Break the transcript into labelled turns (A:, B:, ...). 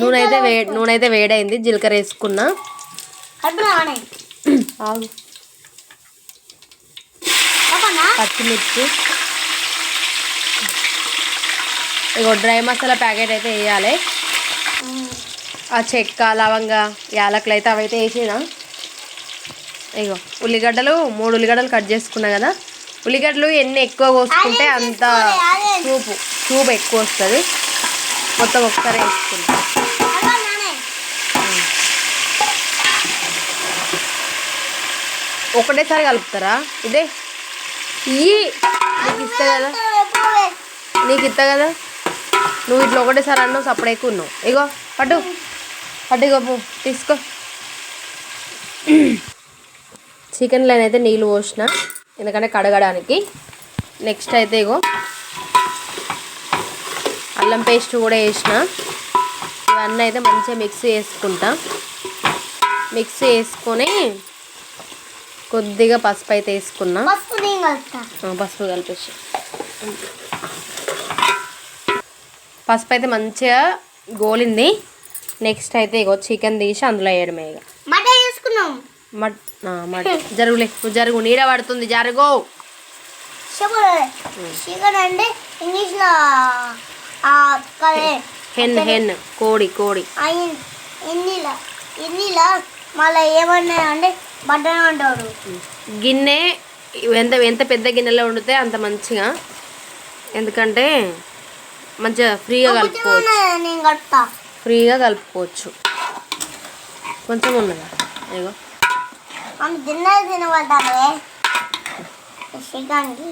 A: నూనె అయితే వే నూనె అయితే వేడైంది జీలకర్ర వేసుకున్నా. పచ్చిమిర్చి. ఇగో డ్రై మసాలా ప్యాకెట్ అయితే వేయాలి. ఆ చెక్క లవంగ యాలకులు అయితే అవైతే వేసిన. ఇగో ఉల్లిగడ్డలు మూడు ఉల్లిగడ్డలు కట్ చేసుకున్నా కదా. ఉల్లిగడ్డలు ఎన్ని ఎక్కువ కోసుకుంటే అంత చూపు చూపు ఎక్కువ వస్తుంది. మొత్తం ఒకసారి వేసుకుంటా
B: నానే
A: ఒకటేసారి కలుపుతారా? ఇదే. నీకు ఇస్తా కదా. నీకు ఇస్తా కదా. నువ్వు ఇట్లా ఒకటేసారి అన్నావు సప్పుడు ఎక్కువ ఉన్నావు. ఇగో పట్టు. పట్టు ఇగో పో, తీసుకో. చికెన్లో అయితే నీళ్ళు పోసిన. ఎందుకంటే కడగడానికి. నెక్స్ట్ అయితే ఇగో అల్లం పేస్ట్ కూడా వేసిన. ఇవన్నీ అయితే మంచిగా మిక్సీ చేసుకుంటా. మిక్సీ వేసుకొని కొద్దిగా పసుపు అయితే వేసుకున్నా.
B: పసుపు
A: కలిపేసి. పసుపు అయితే మంచిగా గోలింది. నెక్స్ట్ అయితే ఇగో చికెన్ తీసి అందులో వేయడమే ఇక
B: మట చేసుకున్నాం
A: మట్ జరుగులే. జరుగు నీడ పడుతుంది జరుగు.
B: చికెన్ అంటే ఇంగ్లీష్లో
A: హెన్ హెన్ కోడి కోడి.
B: ఎన్నిలా ఎన్నిలా మళ్ళీ ఏమన్నా అంటే బట్టన అంటారు
A: గిన్నె ఎంత ఎంత పెద్ద గిన్నెలో వండితే అంత మంచిగా. ఎందుకంటే మంచిగా ఫ్రీగా కలుపుకోవచ్చు. ఫ్రీగా కలుపుకోవచ్చు. కొంచెం ఉన్నదా? ఇగో
B: తినబడ్డారే చికెన్కి